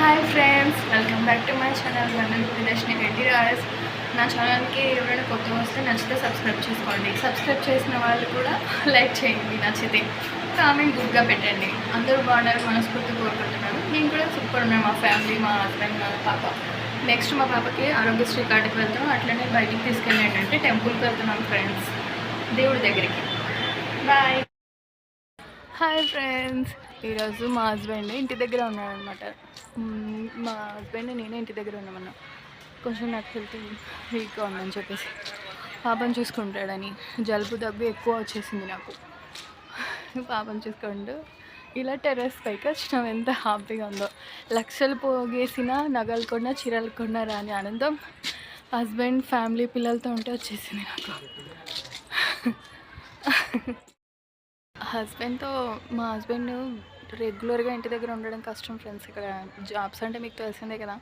Hi friends welcome back to my channel. మనం Vidarshini Reddy Royce నా ఛానల్కి ఎవరైనా కొత్తగా వస్తే నచ్చితే సబ్స్క్రైబ్ చేసుకోండి. సబ్స్క్రైబ్ చేసిన వాళ్ళు కూడా లైక్ చేయండి నచ్చితే కామెంట్ గుడ్గా పెట్టండి. అందరూ బాగున్నారు మనస్ఫూర్తి కోరుకుంటున్నాను. నేను కూడా సూపర్ ఉన్నాను మా ఫ్యామిలీ మా హస్బెండ్ మా పాప. నెక్స్ట్ మా పాపకి ఆరోగ్యశ్రీ కార్డుకి వెళ్తున్నాం అట్లనే బయటికి తీసుకెళ్ళండి అంటే టెంపుల్కి వెళ్తున్నాం ఫ్రెండ్స్ దేవుడి దగ్గరికి. బాయ్ హాయ్ ఫ్రెండ్స్ ఈరోజు మా హస్బెండ్ ఇంటి దగ్గర ఉన్నాడనమాట అనమాట మా హస్బెండ్ నేనే ఇంటి దగ్గర ఉన్నామన్నా కొంచెం నాకు హెల్త్ వీక్గా ఉందని చెప్పేసి. పాపం చూసుకుంటాడని. జలుబు దగ్గు ఎక్కువ వచ్చేసింది నాకు. పాపం చూసుకుంటూ ఇలా టెర్రస్ పైకి వచ్చినాం. ఎంత హ్యాపీగా ఉందో. లక్షలు పోగేసిన నగలు కొన్నా చీరలు కొన్నా రాని ఆనందం హస్బెండ్ ఫ్యామిలీ పిల్లలతో ఉంటే వచ్చేసింది నాకు. హస్బెండ్తో మా హస్బెండ్ రెగ్యులర్గా ఇంటి దగ్గర ఉండడం కష్టం ఫ్రెండ్స్. ఇక్కడ జాబ్స్ అంటే మీకు తెలిసిందే కదా.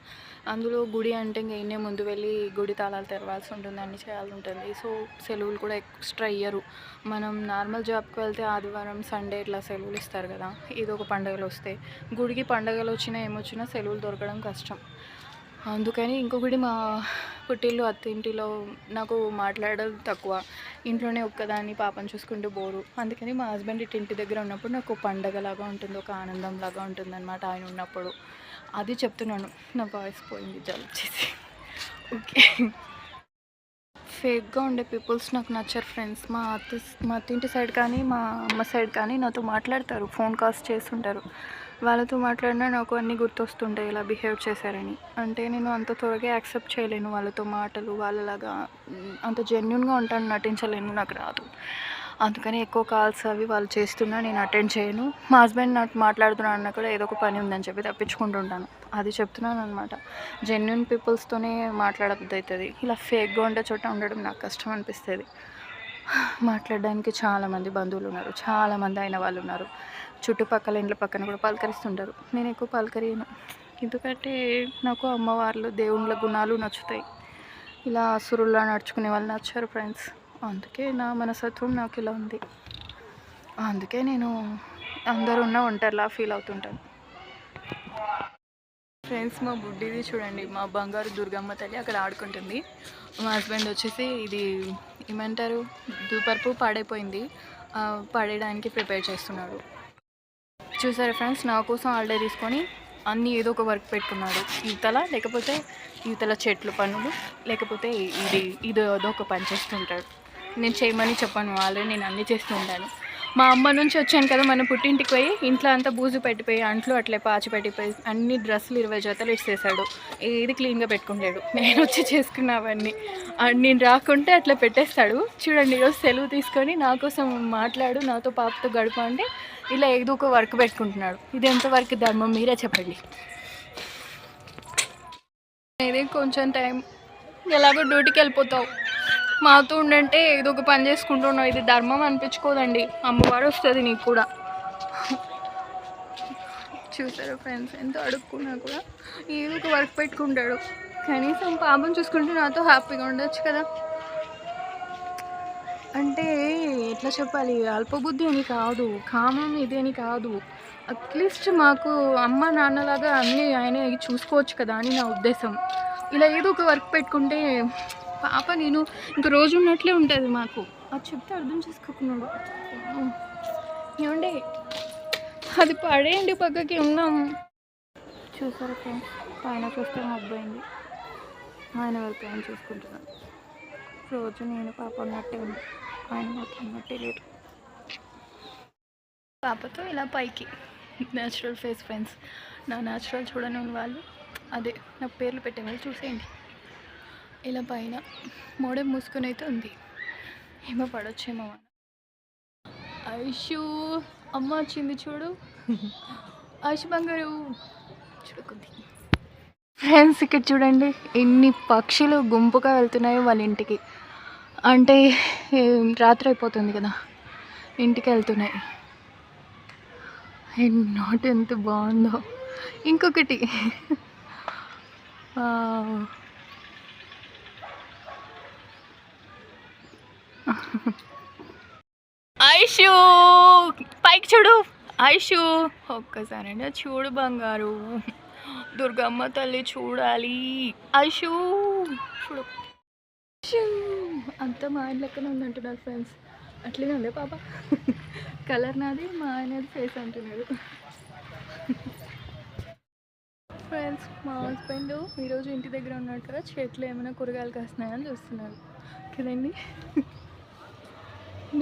అందులో గుడి అంటే ఇంకా ఇన్నే ముందు వెళ్ళి గుడి తాళాలు తెరవాల్సి ఉంటుంది అన్నీ చేయాల్సి ఉంటుంది. సో సెలవులు కూడా ఎక్స్ట్రా ఇయ్యరు. మనం నార్మల్ జాబ్కి వెళ్తే ఆదివారం సండే ఇట్లా సెలవులు ఇస్తారు కదా. ఇది ఒక పండుగలు వస్తే. గుడికి పండుగలు వచ్చినా ఏమొచ్చినా సెలవులు దొరకడం కష్టం. అందుకని ఇంకొకటి మా పుట్టిల్లు అత్తింటిలో నాకు మాట్లాడడం తక్కువ. ఇంట్లోనే ఒక్కదాన్ని పాపను చూసుకుంటూ బోరు. అందుకని మా హస్బెండ్ ఇటు ఇంటి దగ్గర ఉన్నప్పుడు నాకు పండగలాగా ఉంటుంది ఒక ఆనందం లాగా ఉంటుంది అనమాట ఆయన ఉన్నప్పుడు. అది చెప్తున్నాను. నా వాయిస్ పోయింది జల్ చేసి. ఓకే. ఫేక్గా ఉండే పీపుల్స్ నాకు నచ్చారు ఫ్రెండ్స్ మా అత్త మా అత్తింటి సైడ్ కానీ మా అమ్మ సైడ్ కానీ నాతో మాట్లాడతారు. ఫోన్ కాల్స్ చేస్తుంటారు. వాళ్ళతో మాట్లాడినా నాకు అన్నీ గుర్తొస్తుంటాయి ఇలా బిహేవ్ చేశారని. అంటే నేను అంత త్వరగా యాక్సెప్ట్ చేయలేను వాళ్ళతో మాటలు వాళ్ళలాగా అంత జెన్యున్గా ఉంటాను నటించలేను నాకు రాదు. అందుకని ఎక్కువ కాల్స్ అవి వాళ్ళు చేస్తున్నా నేను అటెండ్ చేయను. మా హస్బెండ్ నాకు మాట్లాడుతున్నా అన్న కూడా ఏదో ఒక పని ఉందని చెప్పి తప్పించుకుంటుంటాను. అది చెప్తున్నాను అనమాట జెన్యున్ పీపుల్స్తోనే మాట్లాడబుద్ది అవుతుంది ఇలా ఫేక్గా ఉండే చోట ఉండడం నాకు కష్టం అనిపిస్తుంది. మాట్లాడడానికి చాలామంది బంధువులు ఉన్నారు. చాలామంది అయిన వాళ్ళు ఉన్నారు. చుట్టుపక్కల ఇండ్ల పక్కన కూడా పలకరిస్తుంటారు. నేను ఎక్కువ పలకరియను. ఎందుకంటే నాకు అమ్మవార్లు దేవుళ్ళ గుణాలు నచ్చుతాయి. ఇలా అసురుల్లా నడుచుకునే వాళ్ళు నచ్చారు ఫ్రెండ్స్. అందుకే నా మనసత్వం నాకు ఇలా ఉంది. అందుకే నేను అందరు ఉన్న ఒంటరిలా ఫీల్ అవుతుంటాను. ఫ్రెండ్స్ మా బుడ్డిది చూడండి. మా బంగారు దుర్గమ్మ తల్లి అక్కడ ఆడుకుంటుంది. మా హస్బెండ్ వచ్చేసి ఇది ఏమంటారు? దూపర్పు పాడైపోయింది. పడేయడానికి ప్రిపేర్ చేస్తున్నాడు. చూసారు ఫ్రెండ్స్ నా కోసం హాలిడే తీసుకొని అన్నీ ఏదో ఒక వర్క్ పెట్టుకున్నాడు. ఈతల లేకపోతే ఈతల చెట్లు పనులు లేకపోతే ఇది ఇది ఏదో ఒక పని చేస్తుంటాడు. నేను చేయమని చెప్పాను ఆల్రెడీ నేను అన్నీ చేస్తూ ఉంటాను మా అమ్మ నుంచి వచ్చాను కదా మన పుట్టింటికి పోయి ఇంట్లో అంతా బూజు పెట్టిపోయి అంట్లు అట్లే పాచి పెట్టిపోయి అన్ని డ్రెస్సులు ఇరవై జతలు ఇచ్చేసాడు. ఏది క్లీన్గా పెట్టుకుంటాడు. నేను వచ్చి చేసుకున్నావన్నీ. ఆ, నేను రాకుంటే అట్లా పెట్టేస్తాడు. చూడండి ఈరోజు సెలవు తీసుకొని నా కోసం మాట్లాడు నాతో పాపతో గడుపు అంటే ఇలా ఏదో ఒక వర్క్ పెట్టుకుంటున్నాడు. ఇది ఎంత ధర్మం? మీరే చెప్పండి. ఇది కొంచెం టైం ఎలాగో డ్యూటీకి వెళ్ళిపోతావు. మాతో ఉండంటే ఏదో ఒక పని చేసుకుంటున్నావు. ఇది ధర్మం అనిపించుకోదండి. అమ్మవారు వస్తుంది నీకు కూడా. చూసారా ఫ్రెండ్స్ ఎంత అడుక్కున్నా కూడా ఏదో ఒక వర్క్ పెట్టుకుంటాడు. కనీసం పాపం చూసుకుంటే నాతో హ్యాపీగా ఉండొచ్చు కదా. అంటే ఎట్లా చెప్పాలి? అల్పబుద్ధి అని కాదు కామం ఇది అని కాదు. అట్లీస్ట్ మాకు అమ్మ నాన్నలాగా అన్నీ ఆయన చూసుకోవచ్చు కదా అని నా ఉద్దేశం. ఇలా ఏదో ఒక వర్క్ పెట్టుకుంటే పాప నేను ఇంక రోజు ఉన్నట్లే ఉంటుంది మాకు. అది చెప్తే అర్థం చేసుకోకున్నాడు. ఏమండి? అది పడేయండి పక్కకి ఉన్నాం. చూసారా ఫ్రెండ్స్ పైన చూస్తే మబ్బైంది ఆయన వెళ్ళిపోయాను చూసుకుంటున్నాను రోజు నేను పాప ఉన్నట్టే ఉంది. ఆయన లేడు పాపతో ఇలా పైకి న్యాచురల్ ఫేస్ ఫ్రెండ్స్ నా న్యాచురల్ చూడని వాళ్ళు అదే నా పేర్లు పెట్టే వాళ్ళు చూసేయండి. ఇలా పైన మోడే మూసుకొని అయితే ఉంది. ఏమో పడొచ్చేమో ఐషు అమ్మ వచ్చింది చూడు. ఐషు బంగారు చూడుకుంది. ఫ్రెండ్స్ ఇక్కడ చూడండి ఎన్ని పక్షులు గుంపుగా వెళ్తున్నాయో వాళ్ళ ఇంటికి. అంటే రాత్రి అయిపోతుంది కదా. ఇంటికి వెళ్తున్నాయి. నాట్ ఎంత బాగుందో. ఇంకొకటి. ఐషు పైకి చూడు. ఐషు. ఒక్కసారి చూడు బంగారు. దుర్గమ్మ తల్లి చూడాలి. ఐషు చూడు. అంత మా ఆయన లెక్కనే ఉంది అంటున్నారు ఫ్రెండ్స్. అట్లనే ఉంది పాప? కలర్ నాది మా ఆయనది ఫేస్ అంటున్నాడు. ఫ్రెండ్స్ మా హస్బెండ్ ఈరోజు ఇంటి దగ్గర ఉన్నాడు కదా చెట్లు ఏమైనా కూరగాయలు కాస్తున్నాయని చూస్తున్నారు కదండి?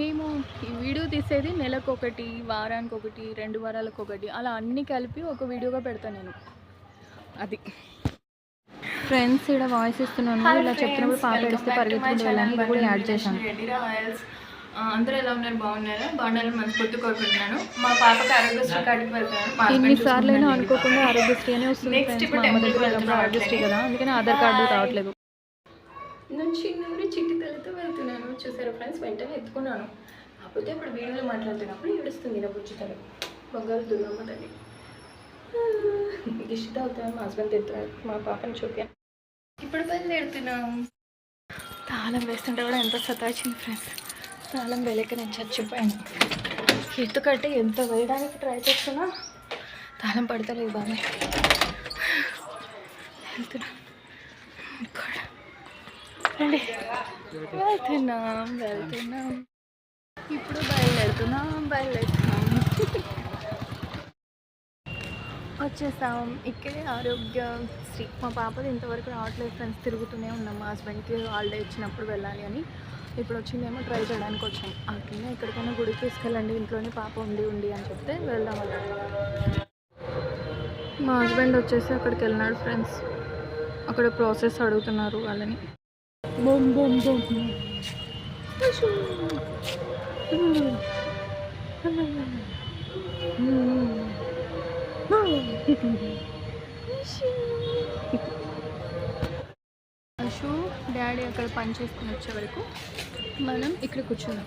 మేము ఈ వీడియో తీసేది నెలకు ఒకటి వారానికి ఒకటి రెండు వారాలకు ఒకటి అలా అన్నీ కలిపి ఒక వీడియోగా పెడతాను నేను. అది. ఫ్రెండ్స్ ఇక్కడ వాయిస్ ఇస్తున్నాను. ఇలా చెప్తున్నప్పుడు పాప ఏడిస్తే పరిగెత్తుకుంటూ వెళ్ళాను. ఇది కూడా యాడ్ చేశాను. అందరూ ఎలా ఉన్నారు? బాగున్నారా? బాగున్నారని మనస్ఫూర్తి కోరుకుంటున్నాను మా పాపకి ఆరోగ్యశ్రీ కార్డుకి వెళ్తున్నాను. ఇన్నిసార్లు అయినా అనుకోకుండా ఆరోగ్యశ్రీ అనే వస్తుంది Next ఫ్రెండ్స్ మా అమ్మ దగ్గర వెళ్ళినప్పుడు ఆరోగ్యశ్రీ కదా. అందుకని ఆధార్ కార్డు రావట్లేదు. నుంచి నుండి చిట్టి తలతో వెళ్తున్నాను. చూసారా ఫ్రెండ్స్ వెంటనే ఎత్తుకున్నాను. కాకపోతే ఇప్పుడు వీడియోలో మాట్లాడుతున్నప్పుడు ఏడుస్తుంది నా బుజ్జితలు బంగారు దుర్గమ్మ తల్లి. దిష్టి అవుతాను మా హస్బెండ్ ఎత్తున్నాడు మా పాపని చూపాను ఇప్పుడు బయలుదేరుతున్నాం. తాళం వేస్తుంటే కూడా ఎంత సతాచింది ఫ్రెండ్స్ తాళం వేలేక నేను చచ్చిపోయాను. ఎందుకంటే ఎంత వేయడానికి ట్రై చేస్తున్నా? తాళం పడతలేదు బాబాయ్. వెళ్తున్నా. ఇక్కడ. రండి. వెళ్తున్నాం వెళ్తున్నాం. ఇప్పుడు బయలుదేరుతున్నాం బయలుదేరుతున్నాం. వచ్చేసాం. ఇక్కడే ఆరోగ్య. శ్రీ మా పాపది ఇంతవరకు రావట్లేదు ఫ్రెండ్స్. తిరుగుతూనే ఉన్నాం. మా హస్బెండ్కి హాలిడే ఇచ్చినప్పుడు వెళ్ళాలి అని. ఇప్పుడు వచ్చిందేమో ట్రై చేయడానికి వచ్చాం. అట్లనే ఎక్కడికైనా గుడికి తీసుకెళ్ళండి. ఇంట్లోనే పాప ఉండి ఉండి అని చెప్తే వెళ్దాం మా హస్బెండ్ వచ్చేసి అక్కడికి వెళ్ళినాడు ఫ్రెండ్స్. అక్కడ ప్రాసెస్ అడుగుతున్నారు వాళ్ళని. బొమ్ బొమ్ బొమ్. అశు డాడీ అక్కడ పని చేసుకుని వచ్చే వరకు మనం ఇక్కడ కూర్చున్నాం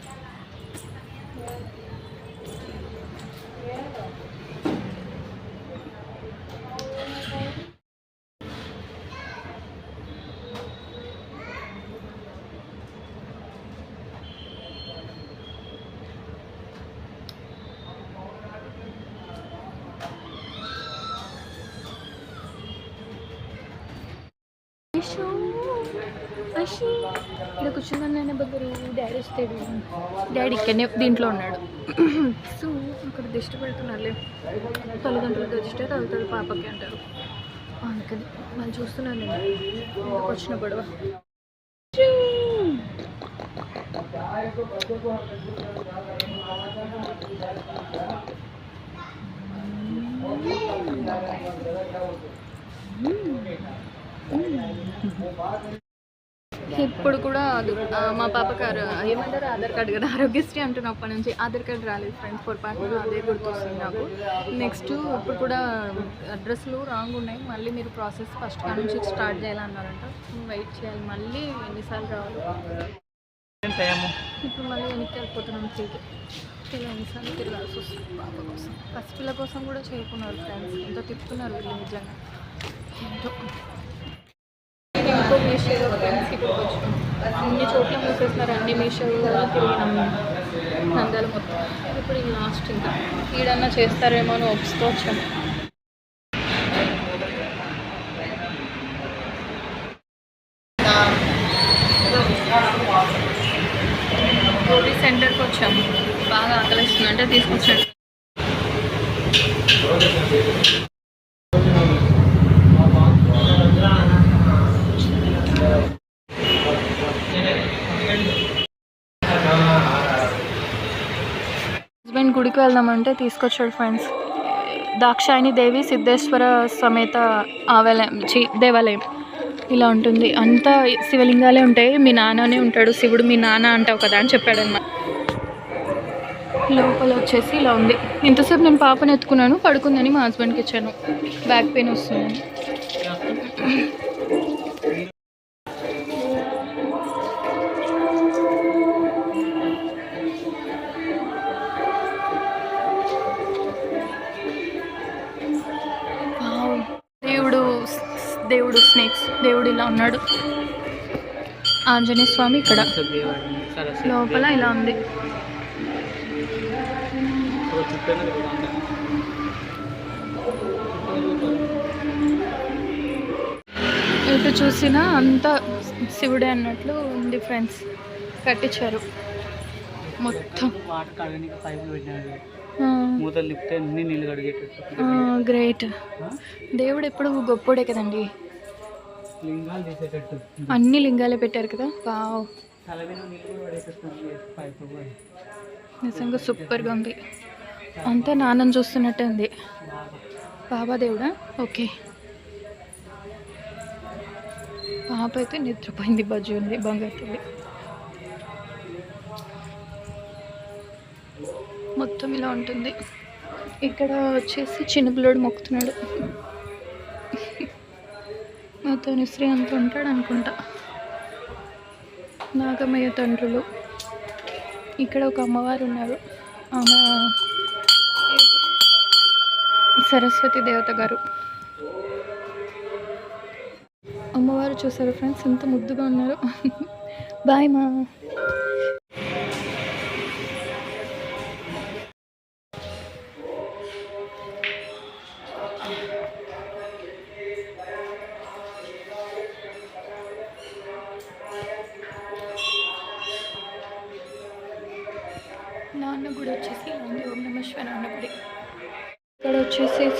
అశు అశు ఇక్కడ కూర్చున్నాను నేను బదులు డాడీ వస్తాడు. డాడీ ఇక్కడనే దీంట్లో ఉన్నాడు. సో అక్కడ దిష్టి పెడుతున్నారులే. తల్లిదండ్రులు దిష్టే తగ్గుతుంది పాపకి అంటారు. అందుకని మనం చూస్తున్నాను నేను. వచ్చిన గొడవ. Hmm. Hmm. Hmm. ఇప్పుడు కూడా అది మా పాప గారు ఏమంటారు ఆధార్ కార్డు కదా ఆరోగ్యశ్రీ అంటున్నప్పటి నుంచి ఆధార్ కార్డు రాలేదు ఫ్రెండ్స్ పొరపాటున అదే గుర్తొస్తుంది నాకు. నెక్స్ట్ ఇప్పుడు కూడా అడ్రస్లు రాంగ్ ఉన్నాయి మళ్ళీ మీరు ప్రాసెస్ ఫస్ట్ కాడ నుంచి స్టార్ట్ చేయాలన్నారంట. వెయిట్ చేయాలి మళ్ళీ ఎన్నిసార్లు రావాలి? ఇప్పుడు మళ్ళీ వెనక్కి వెళ్ళిపోతున్నాం తిరిగి. ఇలా ఎన్నిసార్లు తిరగాల్సి వస్తుంది పాప కోసం. పసిపిల్ల కోసం కూడా చేయకున్నారు ఫ్రెండ్స్ ఎంత తిప్పుతున్నారు వీళ్ళు నిజంగా. ఎంతో మీషోలో ఫ్రెండ్స్ ఇప్పుడు అన్ని చోట్ల మూసేస్తున్నారు అన్ని మీషోలో తిరిగినాం నందాలు మొత్తం. ఇప్పుడు ఈ లాస్ట్ ఇంకా. ఈడన్నా చేస్తారేమో అని ఒప్స్తో వచ్చాము గోబీ సెంటర్కి వచ్చాము బాగా ఆకలిస్తుంది అంటే తీసుకొచ్చాడు ఎక్కడికి వెళ్దామంటే తీసుకొచ్చాడు ఫ్రెండ్స్ దాక్షాయణి దేవి సిద్ధేశ్వర సమేత ఆవలయం చి దేవాలయం. ఇలా ఉంటుంది. అంతా శివలింగాలే ఉంటాయి. మీ నాన్ననే ఉంటాడు. శివుడు మీ నాన్న అంటావు కదా అని చెప్పాడనమాట లోపల వచ్చేసి ఇలా ఉంది. ఇంతసేపు నేను పాపను ఎత్తుకున్నాను పడుకుందని మా హస్బెండ్కి ఇచ్చాను. బ్యాక్ పెయిన్ వస్తుందని. దేవుడు ఇలా ఉన్నాడు. ఆంజనేయ స్వామి ఇక్కడ. లోపల ఇలా ఉంది. ఎటు చూసినా అంతా శివుడే అన్నట్లు ఉంది ఫ్రెండ్స్. కట్టించారు. మొత్తం. గ్రేట్. దేవుడు ఎప్పుడు గొప్పోడే కదండి. అన్ని లింగాలే పెట్టారు కదా? వావ్. నిజంగా సూపర్గా ఉంది. అంతా నాన్నని చూస్తున్నట్టే ఉంది. బాబా దేవుడా? ఓకే. పాప అయితే నిద్రపోయింది బజ్జి ఉంది బంగారు తల్లి. మొత్తం ఇలా ఉంటుంది. ఇక్కడ వచ్చేసి చిన్న పిల్లోడు మొక్కుతున్నాడు. తనుశ్రీ అంత ఉంటాడు అనుకుంటా నాగమయ్య తండ్రులు. ఇక్కడ ఒక అమ్మవారు ఉన్నారు ఆమె సరస్వతి దేవత గారు. అమ్మవారు చూసారు ఫ్రెండ్స్? ఎంత ముద్దుగా ఉన్నారు. బాయ్ మా.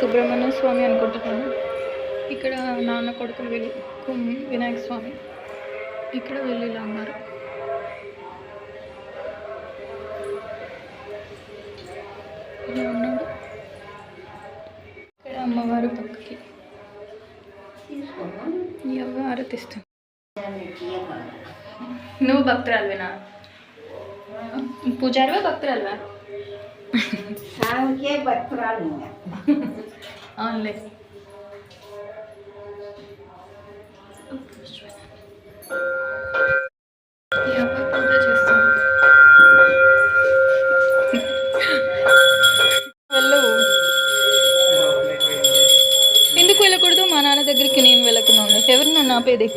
సుబ్రహ్మణ్య స్వామి అనుకుంటున్నాను. ఇక్కడ నాన్న కొడుకులు వెళ్ళి వినాయక స్వామి. ఇక్కడ వీళ్ళు ఇలా ఉన్నారు. ఇలా ఉన్నాడు ఇక్కడ అమ్మవారు పక్కకి. ఎవరు ఆరతిస్తుంది. నువ్వు భక్తురాలువేనా? పూజారివా భక్తురాలువా? భక్తురాలు అవునులే ఎందుకు వెళ్ళకూడదు? మా నాన్న దగ్గరికి నేను వెళ్ళకుండా ఉండే. ఎవరు నన్ను ఆపేది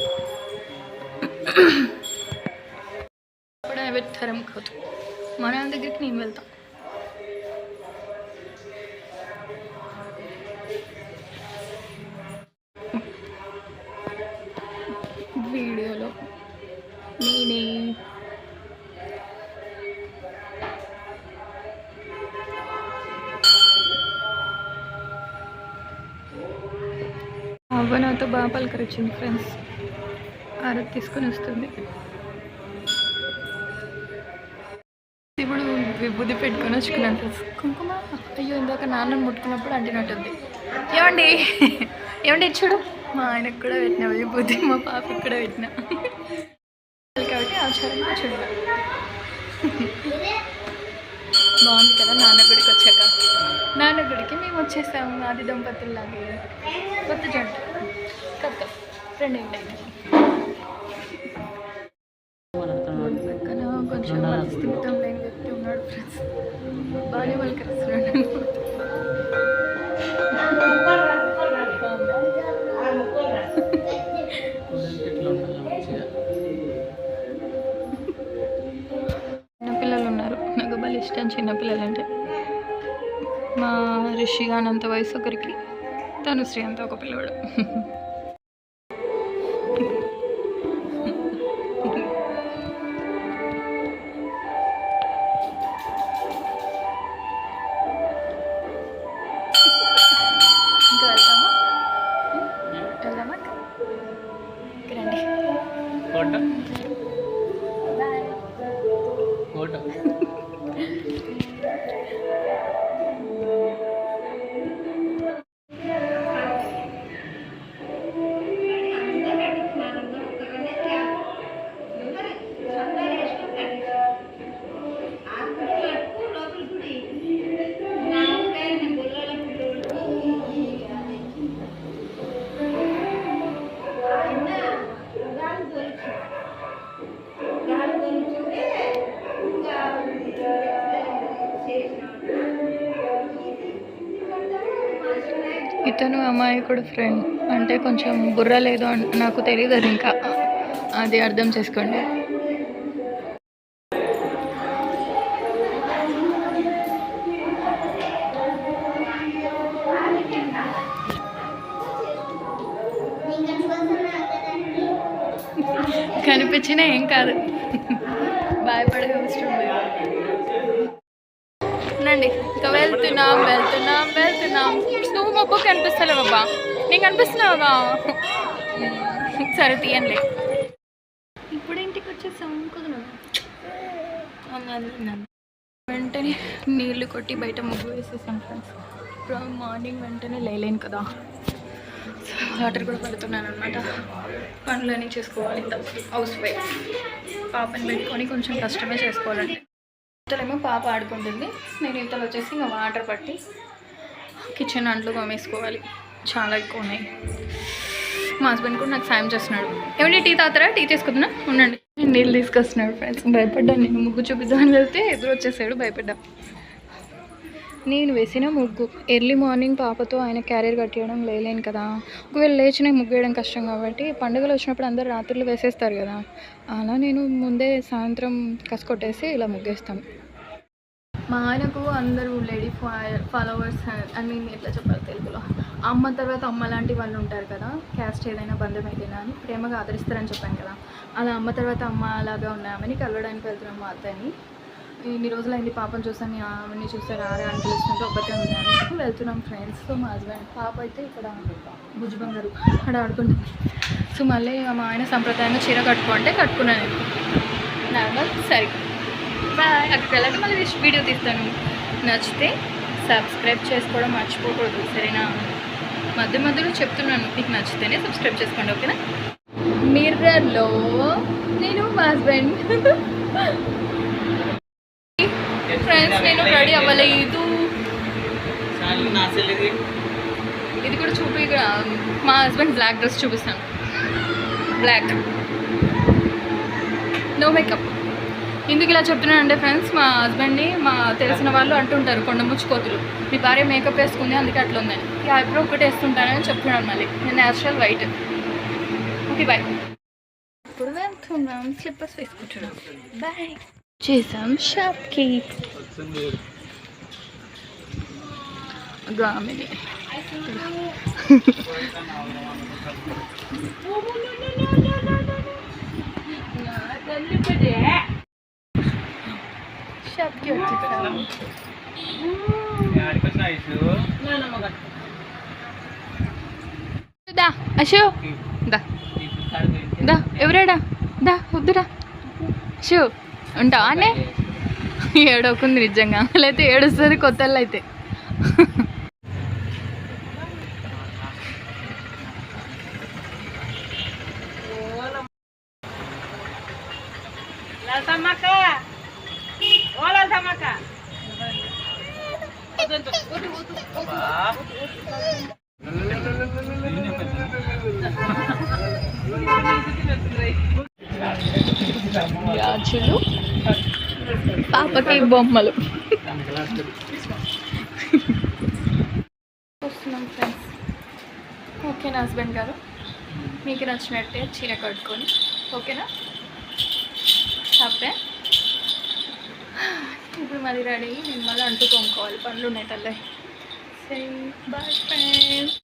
తరం కాదు మా నాన్న దగ్గరికి నేను వెళ్తాను. అవ్వ నాతో బాగా పలకరించింది ఫ్రెండ్స్. ఆరతి తీసుకొని వస్తుంది. శివుడు విభూతి పెట్టుకొని వచ్చుకున్నాను ఫ్రెండ్స్ కుంకుమ? అయ్యో ఇందాక నాన్నని ముట్టుకున్నప్పుడు అంటినట్టుంది. ఏమండి? ఏమండి ఇది చూడు. మా ఆయనకు కూడా పెట్టినా విభూతి మా పాపకి కూడా పెట్టినా. కాబట్టి ఆచారంగా చూడ. బాగుంది కదా నాన్న గుడికి వచ్చాక? నాన్న గుడికి మేము వచ్చేసాము ఆది దంపతుల్లాగే. కొత్త జంట. పక్కన కొంచెం స్థిమితం లేని వ్యక్తి ఉన్నాడు ఫ్రెండ్స్. బాగానే పలకరిస్తున్నాడు. చిన్నపిల్లలు ఉన్నారు. నాకు బాగా ఇష్టం చిన్నపిల్లలు అంటే మా రిషిగా అనంత వయసు ఒకరికి తనుశ్రీ అంత ఒక పిల్లవాడు. ఫోటో బాయ్ ఇతను అమాయకుడు ఫ్రెండ్ అంటే కొంచెం బుర్ర లేదు అని నాకు తెలియదు అది ఇంకా. అది అర్థం చేసుకోండి. నువ్వు మబ్బు కనిపిస్తలేవు అబ్బా నీకు కనిపిస్తున్నావా? సరే తీయండి. ఇప్పుడు ఇంటికి వచ్చేసాం కుదరదు. వెంటనే నీళ్ళు కొట్టి బయట ముగ్గు వేసేసాం ఫ్రెండ్స్. ఇప్పుడు మార్నింగ్ వెంటనే లేలేను కదా. వాటర్ కూడా పడుతున్నాను అనమాట పనులన్నీ చేసుకోవాలి. Housewife. పాపని పెట్టుకొని కొంచెం కష్టమే చేసుకోవాలంటే ఇంతలేమో పాప ఆడుకుంటుంది. నేను ఇంతలో వచ్చేసి ఇంకా వాటర్ పట్టి కిచెన్ అంట్లు తోమేసుకోవాలి చాలా ఎక్కువ ఉన్నాయి. మా హస్బెండ్ కూడా నాకు సాయం చేస్తున్నాడు. ఏమంటే టీ తాతారా టీ చేసుకుంటున్నా? ఉండండి. నీళ్ళు తీసుకొస్తున్నాడు ఫ్రెండ్స్ భయపడ్డాను నేను. ముగ్గు చూపిద్దామని వెళ్తే ఎదురు వచ్చేసాడు భయపడ్డా. నేను వేసిన ముగ్గు. ఎర్లీ మార్నింగ్ పాపతో ఆయన క్యారియర్ కట్టేయడం లేలేను కదా. ఒకవేళ లేచి నేను ముగ్గు వేయడం కష్టం కాబట్టి పండుగలు వచ్చినప్పుడు అందరు రాత్రులు వేసేస్తారు కదా. అలా నేను ముందే సాయంత్రం కసుకొట్టేసి ఇలా ముగ్గేస్తాను. మా ఆయనకు అందరూ లేడీ ఫాలోవర్స్ ఐ మీన్ ఎట్లా చెప్పాలి తెలుగులో? అమ్మ తర్వాత అమ్మ లాంటి వాళ్ళు ఉంటారు కదా క్యాస్ట్ ఏదైనా బంధం ఏదైనా అని ప్రేమగా ఆదరిస్తారని చెప్పాను కదా. అలా అమ్మ తర్వాత అమ్మ అలాగా ఉన్నామని కలవడానికి వెళ్తున్నాం మా అత్తని ఇన్ని రోజులైంది పాపను చూసాను ఆమెని చూసారు ఆరే అని పిలుస్తుంటే ఒకటే ఉన్నాను వెళ్తున్నాం ఫ్రెండ్స్ సో మా హస్బెండ్ పాప అయితే ఇక్కడ భుజ బంగారు అక్కడ ఆడుకుంటుంది. సో మళ్ళీ మా ఆయన సంప్రదాయంగా చీర కట్టుకో అంటే కట్టుకున్నాను నేను. నార్మల్ సరే. బాయ్ అక్కడికి వెళ్ళాక మళ్ళీ వీడియో తీస్తాను. నచ్చితే సబ్స్క్రైబ్ చేసుకోవడం మర్చిపోకూడదు సరేనా? మధ్య మధ్యలో చెప్తున్నాను మీకు నచ్చితేనే సబ్స్క్రైబ్ చేసుకోండి ఓకేనా? మిర్రర్లో నేను మా హస్బెండ్ ఫ్రెండ్స్ నేను రెడీ అవ్వలేదు. ఇది. కూడా చూపి మా హస్బెండ్ బ్లాక్ డ్రెస్ చూపిస్తాను. బ్లాక్ నో మేకప్ ఎందుకు ఇలా చెప్తున్నానంటే ఫ్రెండ్స్ మా హస్బెండ్ని మా తెలిసిన వాళ్ళు అంటుంటారు కొండ ముచ్చుకోతులు. మీ భార్య మేకప్ వేసుకుంది అందుకే అట్లా ఉందని ఈ ఐబ్రో ఒకటి వేస్తుంటానని చెప్తున్నాను మళ్ళీ. నేను నేచురల్ వైట్ ఓకే బాయ్ ఇప్పుడు వెళ్తున్నాం స్లిప్పర్స్ వేసుకుంటున్నాం బాయ్ చేసాం షాప్కి గ్రామిని షాప్కి వచ్చేసాం. ఆడికి వచ్చిన ఐసు దా అశో. దా. దా ఎవరాడా? దా వద్దురా. షూ ఉంటావా అనే ఏడవకుంది నిజంగా. లేకపోతే ఏడుస్తుంది కొత్తల్లో అయితే గాజులు పాపకి బొమ్మలు. వస్తున్నాం ఫ్రెండ్స్ ఓకేనా హస్బెండ్ గారు? మీకు నచ్చినట్టే చీర కట్టుకొని. ఓకేనా? హ్యాపీ ఇప్పుడు మళ్ళీ రెడీ నేను మళ్ళీ అంటు కొనుక్కోవాలి పనులు ఉన్నాయి తల్లి. సరే బాయ్ ఫ్రెండ్స్